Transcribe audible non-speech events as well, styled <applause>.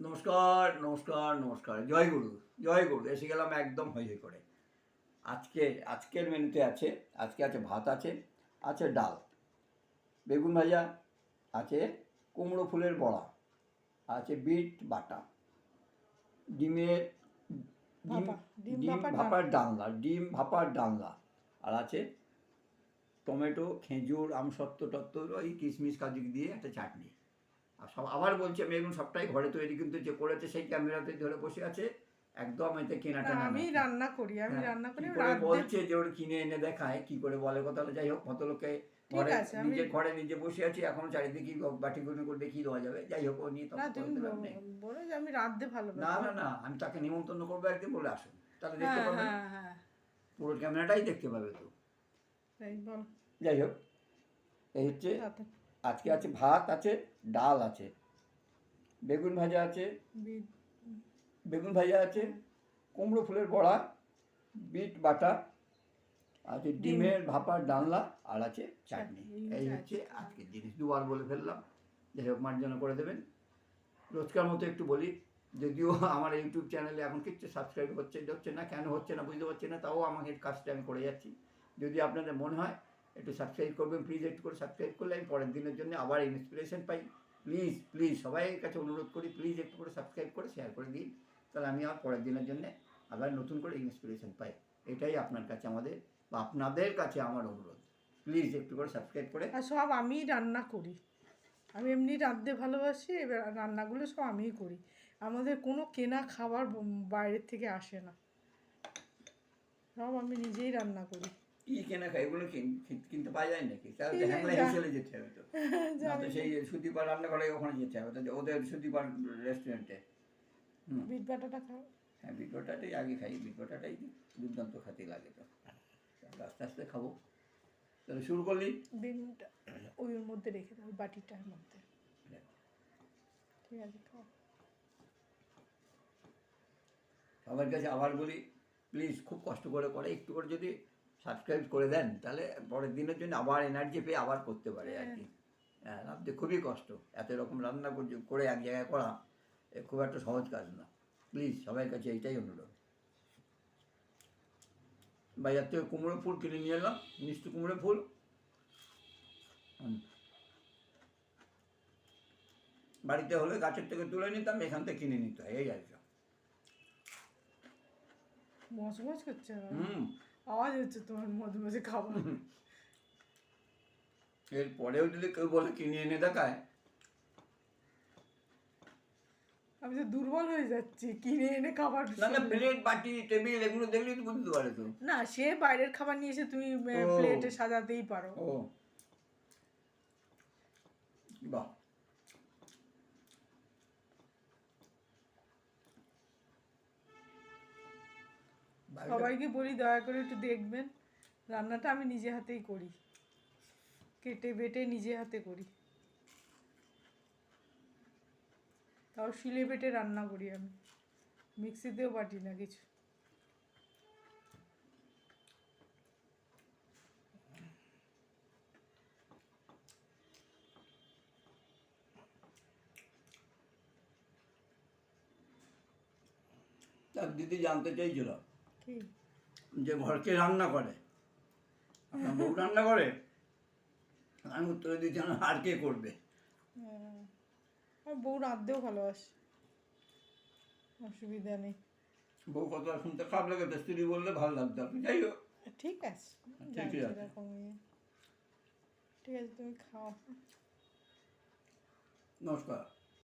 নমস্কার নমস্কার নমস্কার। জয় গুরু জয় গুরু। এসে গেলাম একদম হয়ে করে। আজকে আজকের মেনুতে আছে আজকে আছে ভাত আছে আছে ডাল। বেগুন ভাজা আছে কুমড়ো ফুলের বড়া আছে বিট বাটা ডিমের ডিম ভাপার ডালনা ডিম ভাপার ডালনা। আর আছে টমেটো খেজুর আমসত্ত্ব টত্ত্ব ওই কিশমিশ কাজু দিয়ে একটা চাটনি। আর সব আবার বলছি আমি এগুলো সবটাই ঘরে তৈরি কিন্তু যে করেছে সেই ক্যামেরাতে ধরে বসে আছে। একদম এতে কেনা টেনা আমি রান্না করি আমি হ্যাঁ, রান্না করি বলছে যে ওর কিনে এনে দেখায় কি করে বলে কথা যাই হোক কত লোকে ঘরে নিজের ঘরে নিজে বসে আছি এখন চারিদিকে বাটি গুলো করে দেখিয়ে দেওয়া যাবে। যাই হোক ও নিয়ে নেই। বলো- যে আমি রাঁধতে ভালোবাসি। না না না আমি তাকে নিমন্ত্রণ করব একদিন বলে আসুন। তাহলে দেখতে হ্যাঁ পাবেন হ্যাঁ হ্যাঁ। পুরো ক্যামেরাটাই দেখতে পাবে তো। যাই হোক এই হচ্ছে আজকে আছে ভাত আছে ডাল আছে। বেগুন ভাজা আছে বেগুন ভাজা আছে কুমড়ো ফুলের বড়া বিট বাটা আছে ডিমের ভাপার ডালনা আর আছে চাটনি। এই হচ্ছে আজকের জিনিস দুবার বলে ফেললাম। যাই হোক মার্জনা করে দেবেন। রোজকার মতো একটু বলি যদিও আমার ইউটিউব চ্যানেলে এখন কিচ্ছু সাবস্ক্রাইব হচ্ছে হচ্ছে না কেন হচ্ছে না বুঝতে পারছি না তাও আমাকে কাজটা আমি করে যাচ্ছি। যদি আপনাদের মনে হয় একটু সাবস্ক্রাইব করবেন প্লিজ একটু করে সাবস্ক্রাইব করলে আমি পরের দিনের জন্য আবার ইন্সপিরেশন পাই। প্লিজ প্লিজ সবাইয়ের কাছে অনুরোধ করি প্লিজ একটু করে সাবস্ক্রাইব করে শেয়ার করে দিন। তাহলে আমি আর পরের দিনের জন্য আবার নতুন করে ইন্সপিরেশন পাই। এটাই আপনার কাছে আমাদের বা আপনাদের কাছে আমার অনুরোধ। প্লিজ একটু করে সাবস্ক্রাইব করে। আর সব আমিই রান্না করি। আমি এমনি রাঁধতে ভালোবাসি, এবার রান্নাগুলো সব আমিই করি। আমাদের কোনো কেনা খাবার বাইরের থেকে আসে না। সব আমি নিজেই রান্না করি। কি কেনা এগুলো কিনতে পাওয়া যায় নাকি? তাহলে তো হ্যাংলা হিসেবে যেতে হবে তো। <laughs> না তো সেই সুদীপার ওখানে যেতে হবে। তো ওদের সুদীপার রেস্টুরেন্টে বিট বাটাটা খাও। হ্যাঁ বিটটাটাই আগে খাই। বিটটাটাই দুর্দান্ত খেতে লাগে তো। আস্তে আস্তে খাব। তাহলে শুরু করলি? ওই মধ্যে রেখে দাও বাটিটার মধ্যে। ঠিক আছে খাও। সবার কাছে আবার বলি প্লিজ খুব কষ্ট করে করে একটু করে যদি সাবস্ক্রাইব করে দেন তাহলে পরের দিনের জন্য আবার এনার্জি পেয়ে আবার করতে পারে আর কি। হ্যাঁ। রাঁধতে খুবই কষ্ট এত রকম রান্না করে- করে এক জায়গায় করা এ খুব একটা সহজ কাজ না। প্লিজ সবার কাছে এইটাই অনুরোধ। বাজার থেকে কুমড়ো ফুল কিনে নিয়ে এলাম মিষ্টি কুমড়ো ফুল। বাড়িতে হলে গাছের থেকে তুলে নিতাম এখান থেকে কিনে নিতে হয় এই আর কি। হুম। আওয়াজ হচ্ছে তোমার মধ্যে মধ্যে খাবার। এর পরেও যদি কেউ বলে কিনে এনে দেখায়। আমি তো দুর্বল হয়ে যাচ্ছি কিনে এনে খাবার না না প্লেট বাটি টেবিল এগুলো দেখলেই তো বুঝতে পারে তো। না সে বাইরের খাবার নিয়ে এসে তুমি। প্লেটে সাজাতেই পারো। ও। বাহ। সবাইকে বলি দয়া করে একটু দেখবেন। রান্নাটা আমি নিজে হাতেই করি। কেটে বেটে নিজে হাতে করি। তাও শিলে বেটে রান্না করি আমি। মিক্সিতেও বাটি না কিছু। দিদি জানতে চাইছিল। কি যে ঘরকে রান্না করে। বউ রান্না করে? আমি উত্তরে দিচ্ছি আর কে করবে? হ্যাঁ। আমার বউ রাঁধতেও ভালোবাসে। অসুবিধা নেই। বউ কথা শুনতে খারাপ লাগে তো স্ত্রী বললে ভালো লাগতো। আপনি যাই হোক। ঠিক আছে ঠিকই যার আছে। ঠিক আছে তুমি খাও। নমস্কার।